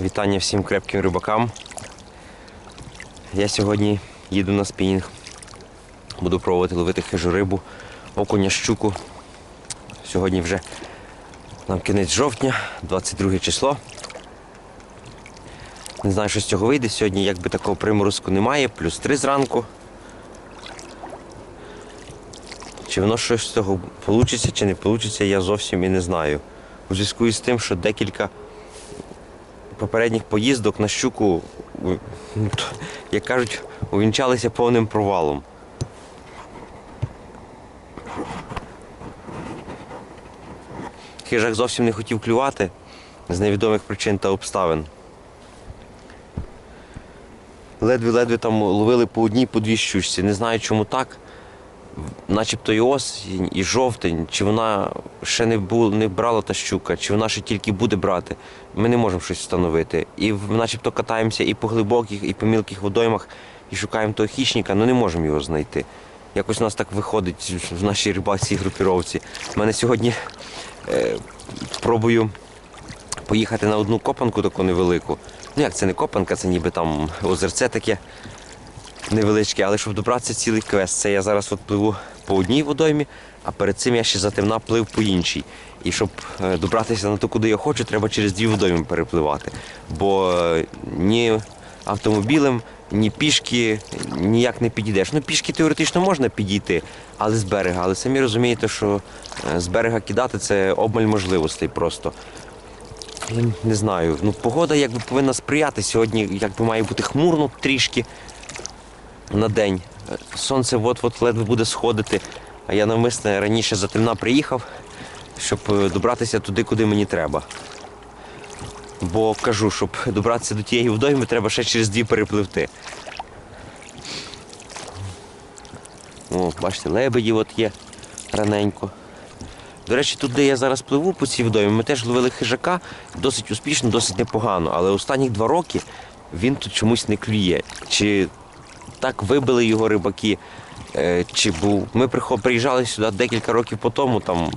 Вітання всім крепким рибакам. Я сьогодні їду на спінінг. Буду пробувати ловити хижу рибу, окуня, щуку. Сьогодні вже нам кінець жовтня, 22 число. Не знаю, що з цього вийде. Сьогодні якби такого приморозку немає, плюс 3 зранку. Чи воно щось з цього вийде, чи не вийде, я зовсім і не знаю. У зв'язку із тим, що декілька попередніх поїздок на щуку, як кажуть, увінчалися повним провалом. Хижак зовсім не хотів клювати з невідомих причин та обставин. Ледве-ледве там ловили по одній, по дві щучці. Не знаю, чому так. Начебто і осінь, і жовтень, чи вона ще не бу, не брала та щука, чи вона ще тільки буде брати. Ми не можемо щось встановити. І начебто катаємося і по глибоких, і по мілких водоймах, і шукаємо того хищника, але не можемо його знайти. Якось у нас так виходить в нашій рибацькій групіровці. У мене сьогодні е, пробую поїхати на одну копанку таку невелику. Ну як це не копанка, це ніби там озерце таке невеличке, але щоб добратися цілий квест. Це я зараз от пливу по одній водоймі, а перед цим я ще затемна плив по іншій. І щоб е, добратися на ту, куди я хочу, треба через дві водойми перепливати. Бо е, ні автомобілем, ні пішки ніяк не підійдеш. Ну, пішки теоретично можна підійти, але з берега. Але самі розумієте, що е, з берега кидати це обмаль можливостей просто. Не знаю. Ну, погода якби повинна сприяти. Сьогодні якби має бути хмурно трішки на день. Сонце от-от ледве буде сходити, а я навмисне раніше за темна приїхав, щоб е, добратися туди, куди мені треба. Бо кажу, щоб добратися до тієї водойми, треба ще через дві перепливти. О, бачите, лебеді от є раненько. До речі, тут, де я зараз пливу по цій водоймі, ми теж ловили хижака досить успішно, досить непогано. Але останні два роки він тут чомусь не клює. Чи так вибили його рибаки, е, чи був. Ми приїжджали сюди декілька років по тому, там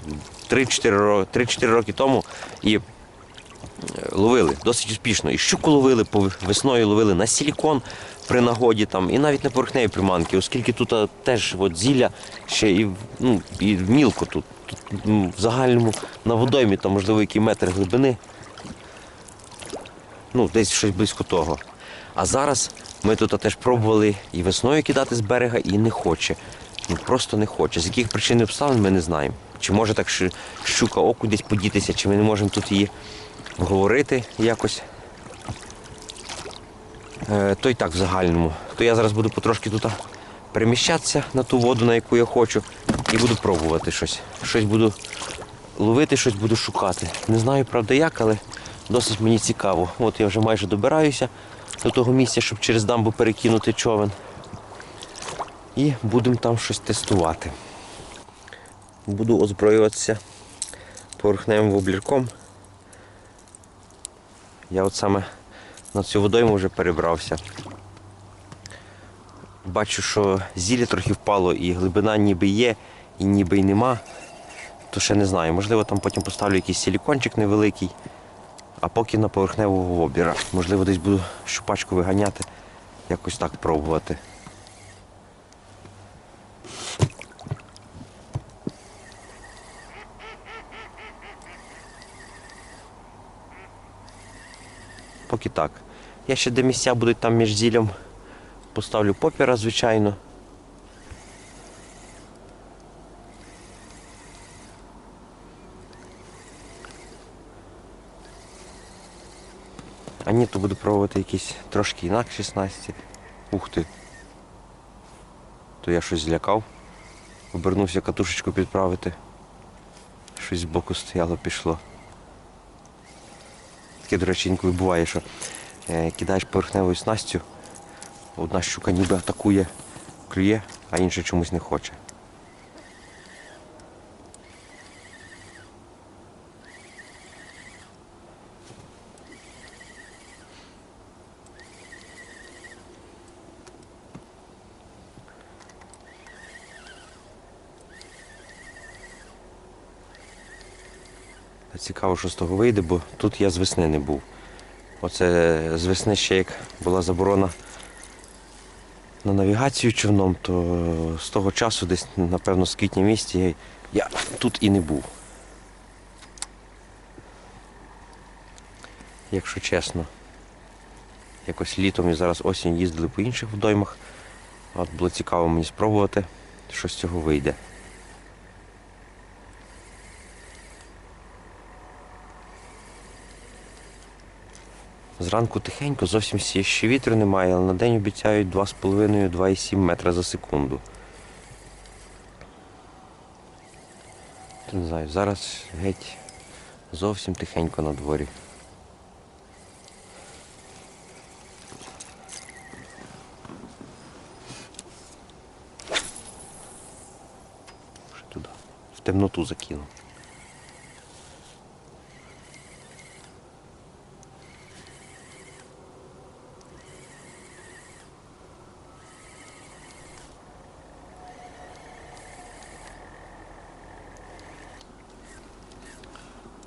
3-4 роки тому, і е, ловили досить успішно. І щуку ловили, весною ловили на силікон при нагоді, там, і навіть на поверхневі приманки, оскільки тут а, теж от, зілля ще і, ну, і мілко тут. Тут м, в загальному на водоймі, там, можливо, який метр глибини. Ну, десь щось близько того. А зараз ми тут теж пробували і весною кидати з берега, і не хоче. Ну, просто не хоче. З яких причин і обставин ми не знаємо. Чи може так щука оку десь подітися, чи ми не можемо тут її говорити якось. Е, то й так в загальному. То я зараз буду потрошки тут переміщатися на ту воду, на яку я хочу, і буду пробувати щось. Щось буду ловити, щось буду шукати. Не знаю, правда, як, але досить мені цікаво. От я вже майже добираюся до того місця, щоб через дамбу перекинути човен. І будемо там щось тестувати. Буду озброюватися поверхневим воблірком. Я от саме на цю водойму вже перебрався. Бачу, що зілля трохи впало, і глибина ніби є, і ніби й нема. То ще не знаю. Можливо, там потім поставлю якийсь силікончик невеликий, а поки на поверхневого вобліра. Можливо, десь буду щупачку виганяти, якось так пробувати. Поки так. Я ще де місця будуть там між зіллям. Поставлю попіра, звичайно. То буду пробувати якісь трошки інакші снасті. Ух ти. То я щось злякав. Обернувся катушечку підправити. Щось збоку стояло, пішло. Таке, до речі, інколи буває, що е, кидаєш поверхневою снастю, одна щука ніби атакує, клює, а інша чомусь не хоче. Цікаво, що з того вийде, бо тут я з весни не був. Оце з весни ще як була заборона на навігацію човном, то з того часу, десь, напевно, з квітня я, я тут і не був. Якщо чесно. Якось літом і зараз осінь їздили по інших водоймах. От було цікаво мені спробувати, що з цього вийде. Зранку тихенько, зовсім сі- ще вітру немає, але на день обіцяють 2,5-2,7 метра за секунду. Не знаю, зараз геть зовсім тихенько на дворі. Ще туди. В темноту закинув.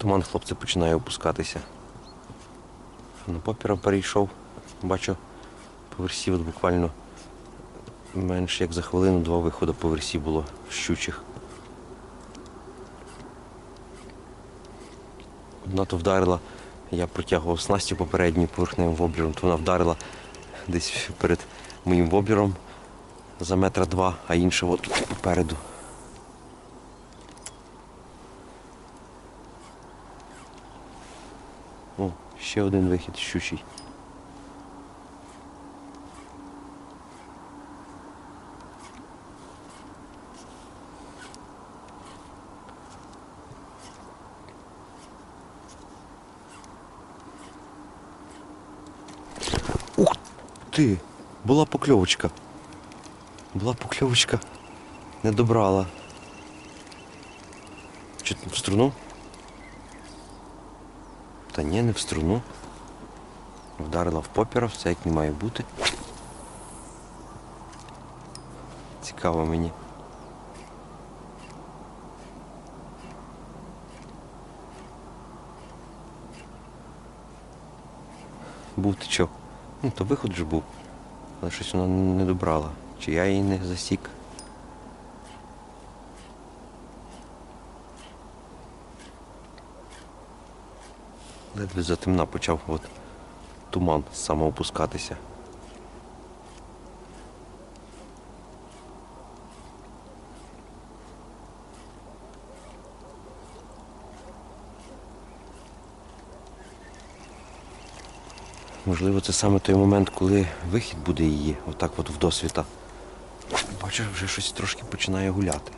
Туман хлопці починає опускатися. На попіра перейшов. Бачу, по версі от буквально менше як за хвилину два виходи по версі було щучих. Одна то вдарила, я протягував снасті попередньою поверхневим воблером, то вона вдарила десь перед моїм воблером за метра два, а інша от попереду. О, ще один вихід щучий. Ух ти! Була покльовочка. Була покльовочка. Не добрала. Чи в струну? Та ні, не в струну. Вдарила в попіра, все як не має бути. Цікаво мені. Був тичок. Ну, то виход же був. Але щось вона не добрала. Чи я її не засік. Ледве затемна почав от туман самоопускатися. Можливо, це саме той момент, коли вихід буде її, отак от в досвіта. Бачу, вже щось трошки починає гуляти.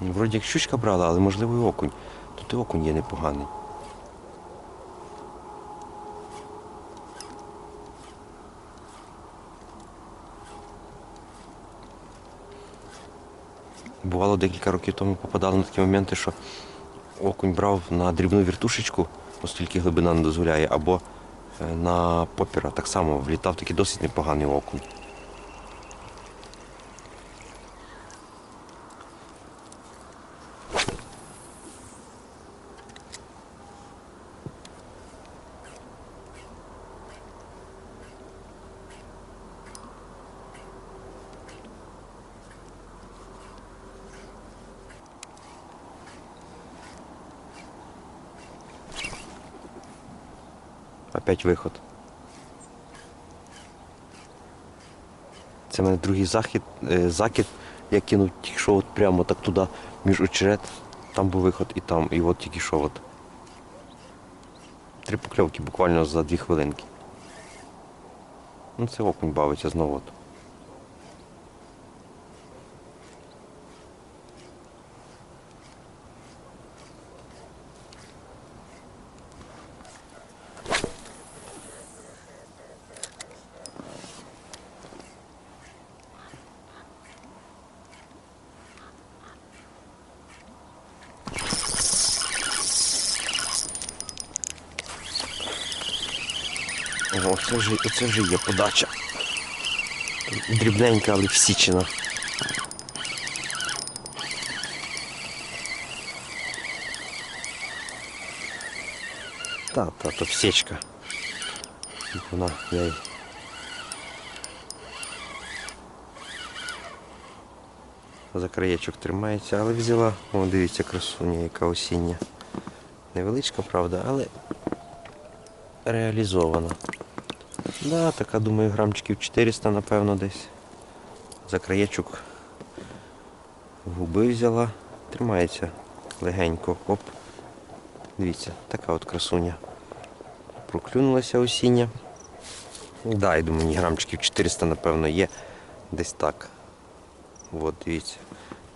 Вроді як щучка брала, але можливо і окунь. Тут і окунь є непоганий. Бувало декілька років тому попадали на такі моменти, що окунь брав на дрібну віртушечку, оскільки глибина не дозволяє, або е, на попіра так само влітав такий досить непоганий окунь. Опять виход. Це в мене другий захід, е, закид. Я кинув тільки що от прямо так туди, між очерет. Там був виход і там. І от тільки що от. Три покльовки буквально за дві хвилинки. Ну це окунь бавиться знову. От. Оце вже, оце вже є подача. Дрібненька, але всічена. Та, та, то всечка. Вона, я її за краєчок тримається, але взяла, о, дивіться, красуня, яка осіння. Невеличка, правда, але реалізована. Да, така, думаю, грамчиків 400, напевно, десь. За краєчок губи взяла. Тримається легенько. Оп. Дивіться, така от красуня. Проклюнулася осіння. Да, я думаю, грамчиків 400, напевно, є. Десь так. От, дивіться.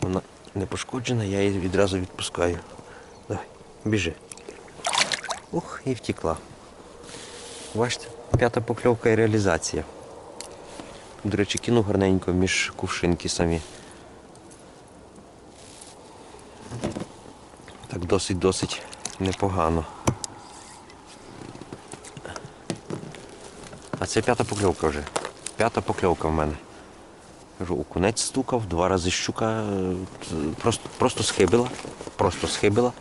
Вона не пошкоджена, я її відразу відпускаю. Давай, біжи. Ух, і втекла. Бачите, п'ята покльовка і реалізація. До речі, кину гарненько між кувшинки самі. Так досить-досить непогано. А це п'ята покльовка вже. П'ята покльовка в мене. Кажу, окунець стукав, два рази щука е, просто, просто схибила. Просто схибила.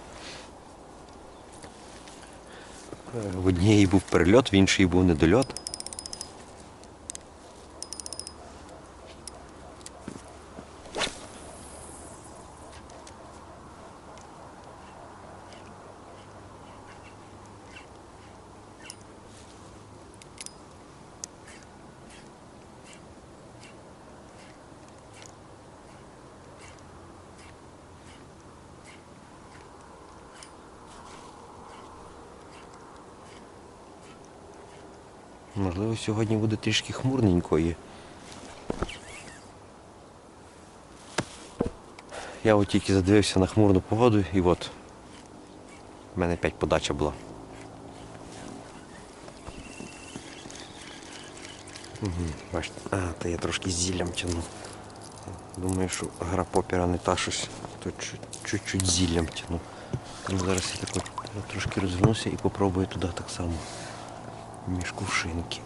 Е, В одній був перельот, в іншій був недольот. Можливо, сьогодні буде трішки хмурненько і. Я от тільки задивився на хмурну погоду і от в мене п'ять подача була. Угу, бачите, а, та я трошки зіллям тяну. Думаю, що гра попіра не та щось, то чуть- чуть-чуть зіллям тяну. Ну, зараз я так от трошки розвернуся і попробую туди так само між кувшинки.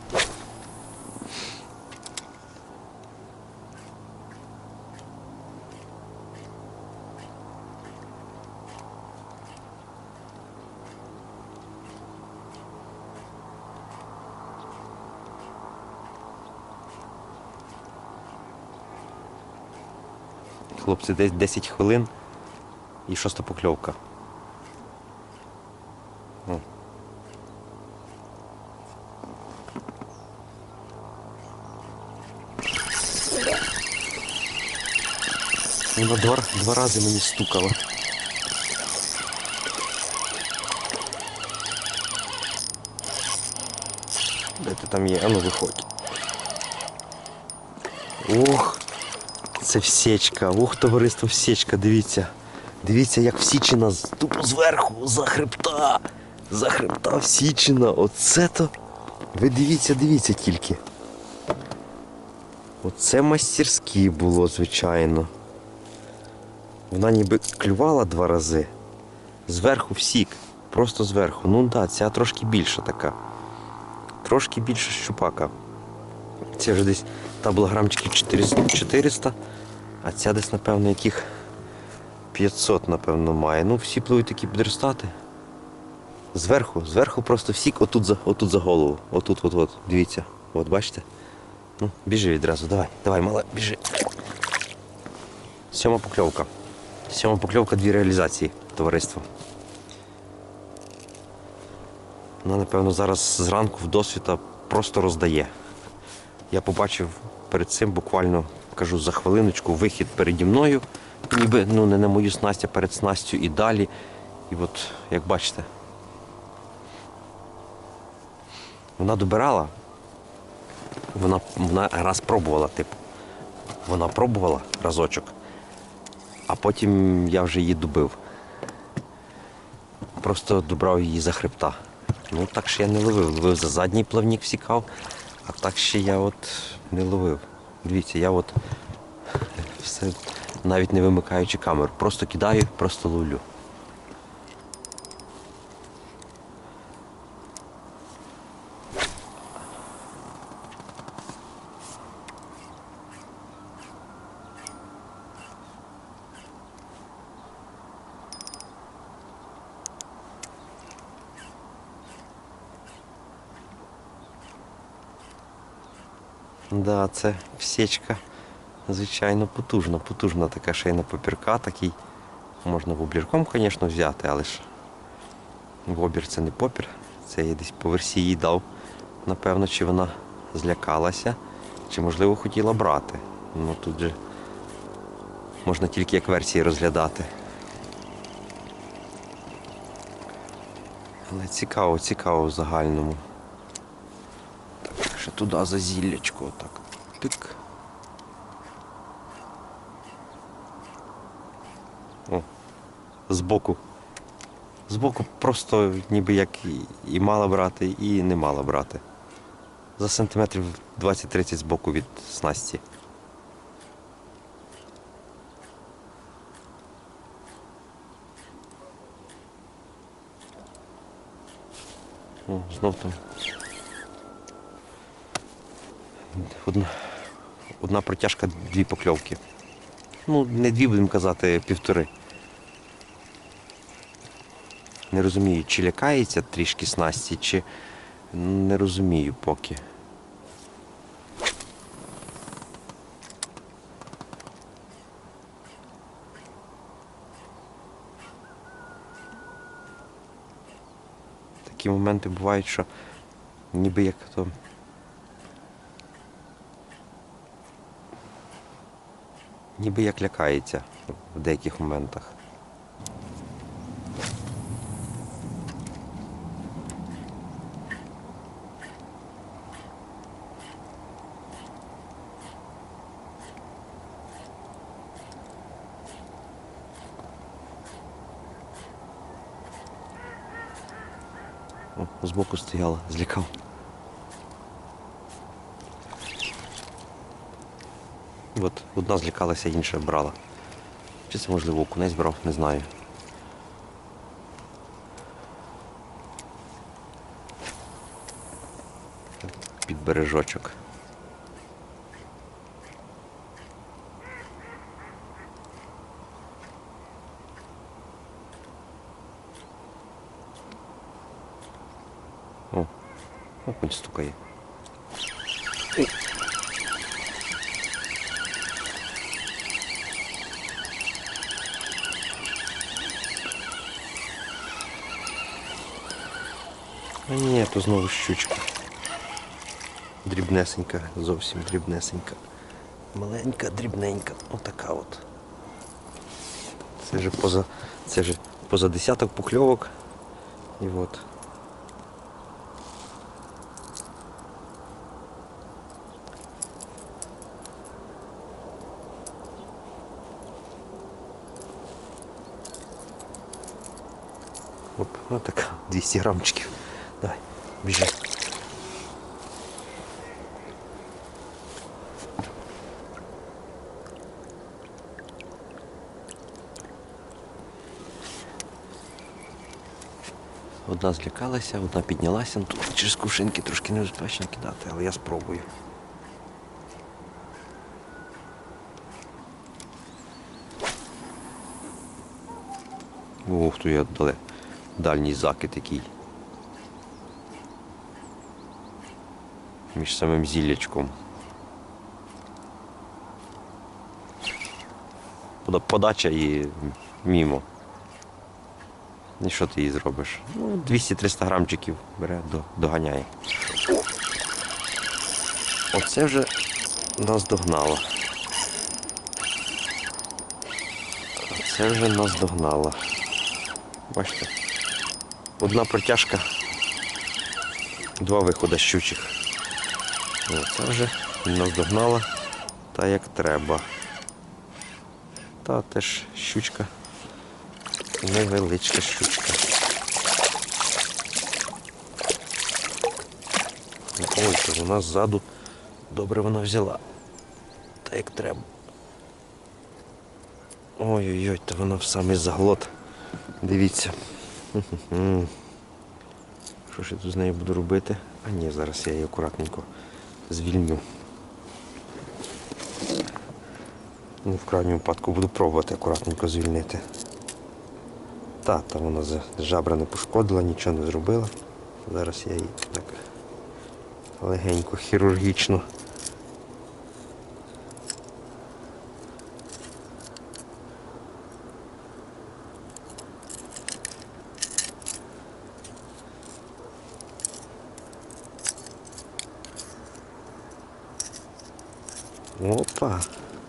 Хлопці, десь 10 хвилин і шоста покльовка. Вона два, два рази мені стукала. Де ти там є? Ану виходь. Ох, це всечка. Ох, товариство всечка, дивіться. Дивіться, як всічена з- тупо зверху, за хребта. За хребта всічена. Оце то. Ви дивіться, дивіться тільки. Оце мастерські було, звичайно. Вона ніби клювала два рази. Зверху всік. Просто зверху. Ну так, ця трошки більша така. Трошки більша щупака. Це вже десь та була грамчиків 400, 400, а ця десь, напевно, яких 500, напевно, має. Ну, всі пливуть такі підростати. Зверху, зверху просто всік, отут за, отут за голову. Отут, от, от, дивіться. От бачите? Ну, біжи відразу, давай, давай, мала, біжи. Сьома покльовка. Сьома покльовка, дві реалізації товариство. Вона, напевно, зараз зранку в досвіта просто роздає. Я побачив перед цим буквально, кажу, за хвилиночку вихід переді мною. Ніби ну, не на мою снасть, а перед снастю і далі. І от, як бачите, вона добирала, вона, вона раз пробувала, типу. Вона пробувала разочок, а потім я вже її добив. Просто добрав її за хребта. Ну так ще я не ловив. Ловив за задній плавник всікав, а так ще я от не ловив. Дивіться, я от все навіть не вимикаючи камеру. Просто кидаю, просто ловлю. Да, це всечка, звичайно, потужна, потужна така шейна попірка, такий. Можна воблірком, звісно, взяти, але ж вобір це не попір. Це я десь по версії дав. Напевно, чи вона злякалася, чи можливо хотіла брати. Ну тут же можна тільки як версії розглядати. Але цікаво, цікаво в загальному. Так, туди за зіллячко, отак. Тик. О, збоку. Збоку просто ніби як і, і мала брати, і не мала брати. За сантиметрів 20-30 збоку від снасті. О, знов там. Одна, одна протяжка, дві покльовки. Ну, не дві, будемо казати, півтори. Не розумію, чи лякається трішки снасті, чи не розумію поки. Такі моменти бувають, що ніби як то. Ніби як лякається в деяких моментах. О, збоку стояла, злякав. От одна злякалася, інша брала. Чи це можливо окунець брав, не знаю. Під бережочок. О, окунь стукає. А ні, то знову щучка. Дрібнесенька, зовсім дрібнесенька. Маленька, дрібненька. Отака от. Це вже поза, це вже поза десяток пухльовок. І от. Оп, отака, 200 грамчиків. Давай, біжи. Одна злякалася, одна піднялася, ну, тут через кувшинки трошки небезпечно кидати, але я спробую. Ух, то я дале. Дальній закид який. Між самим зіллячком. Подача і мімо. І що ти їй зробиш? Ну, 200-300 грамчиків бере, доганяє. Оце вже нас догнало. Це вже нас догнало. Бачите? Одна протяжка, два виходи щучих. О, Це вже нас догнала та як треба. Та теж щучка. Невеличка щучка. Ой, то вона ззаду добре вона взяла. Та як треба. Ой-ой-ой, то вона в самий заглот. Дивіться. Що ж я тут з нею буду робити? А ні, зараз я її акуратненько звільню. Ну, в крайньому випадку буду пробувати акуратненько звільнити. Та, та вона жабра не пошкодила, нічого не зробила. Зараз я її так легенько, хірургічно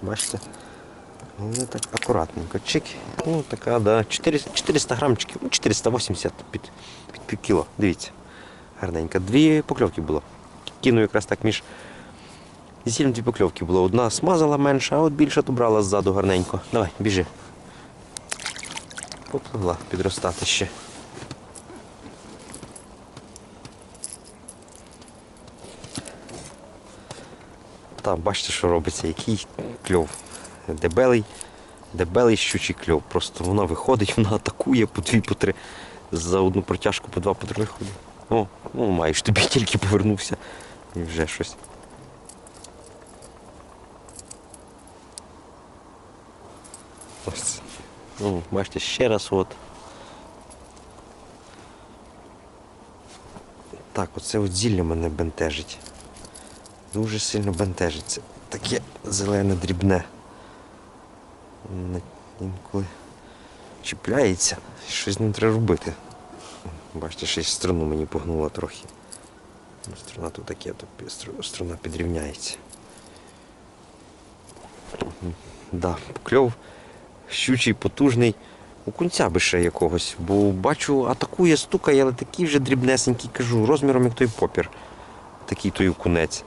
бачите? Вони так акуратненько. Чик. Ну, така, да. 400, 400 грамчиків, ну, 480 під, під пів кіло. Дивіться. Гарненько. Дві покльовки було. Кинув якраз так між зілем дві покльовки було. Одна смазала менше, а от більша то брала ззаду гарненько. Давай, біжи. Попливла підростати ще. Так, бачите, що робиться, який кльов. Дебелий, дебелий щучий кльов. Просто вона виходить, вона атакує по дві, по три. За одну протяжку по два, по три виходить. О, ну маєш, тобі тільки повернувся. І вже щось. Ось. Ну, бачите, ще раз от. Так, оце от зілля мене бентежить. Дуже сильно бентежить. Це таке зелене дрібне. Інколи чіпляється, щось з ним треба робити. Бачите, ще й струну мені погнула трохи. Ну, Струна тут таке, то струна підрівняється. Да, кльов щучий, потужний. У кунця би ще якогось, бо бачу, атакує, стукає, але такий вже дрібнесенький, кажу, розміром як той попір. Такий той окунець.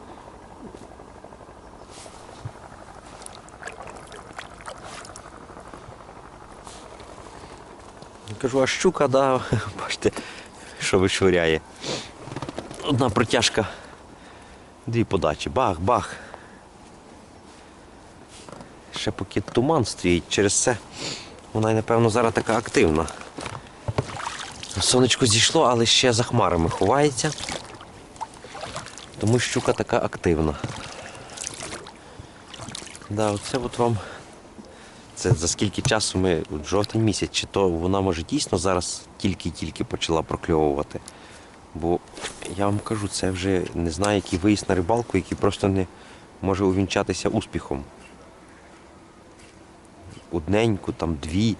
Кажу, а щука, да, бачите, що вишвиряє. Одна протяжка, дві подачі. Бах, бах. Ще поки туман стоїть, через це вона, напевно, зараз така активна. Сонечко зійшло, але ще за хмарами ховається. Тому щука така активна. Да, оце от вам. Це за скільки часу ми, жовтень місяць, чи то вона може дійсно зараз тільки-тільки почала прокльовувати. Бо я вам кажу, це вже не знаю, який виїзд на рибалку, який просто не може увінчатися успіхом. Одненьку, там дві,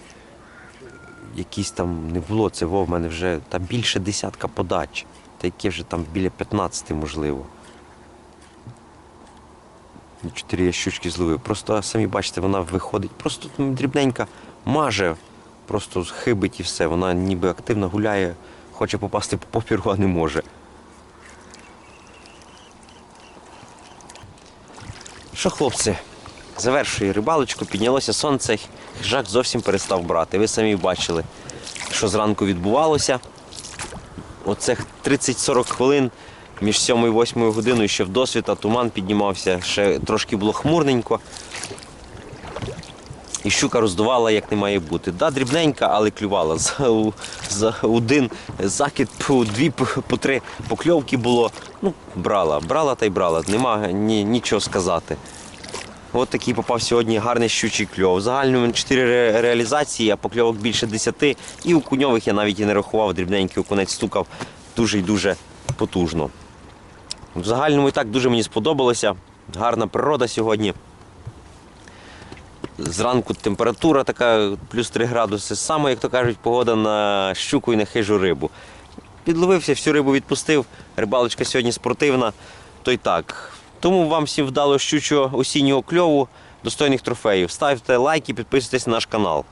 якісь там не було. Це в мене вже там більше десятка подач. Та яке вже там біля 15 можливо. Чотири я щучки зловив. Просто самі бачите, вона виходить, просто дрібненька маже, просто хибить і все. Вона ніби активно гуляє, хоче попасти по попіру, а не може. Що, хлопці, завершую рибалочку, піднялося сонце, хижак зовсім перестав брати. Ви самі бачили, що зранку відбувалося. Оцих 30-40 хвилин між 7 і 8 годиною ще в досвіта туман піднімався, ще трошки було хмурненько. І щука роздувала, як не має бути. Да, дрібненька, але клювала. За, за один закид по дві, по, три покльовки було. Ну, брала, брала та й брала. Нема ні, нічого сказати. От такий попав сьогодні гарний щучий кльов. В загальному 4 ре- реалізації, а покльовок більше 10. І у куньових я навіть і не рахував, дрібненький окунець стукав дуже і дуже потужно. В загальному і так дуже мені сподобалося. Гарна природа сьогодні. Зранку температура така плюс 3 градуси. Саме, як то кажуть, погода на щуку і на хижу рибу. Підловився, всю рибу відпустив. Рибалочка сьогодні спортивна, то й так. Тому вам всім вдало щучого осіннього кльову, достойних трофеїв. Ставте лайки, підписуйтесь на наш канал.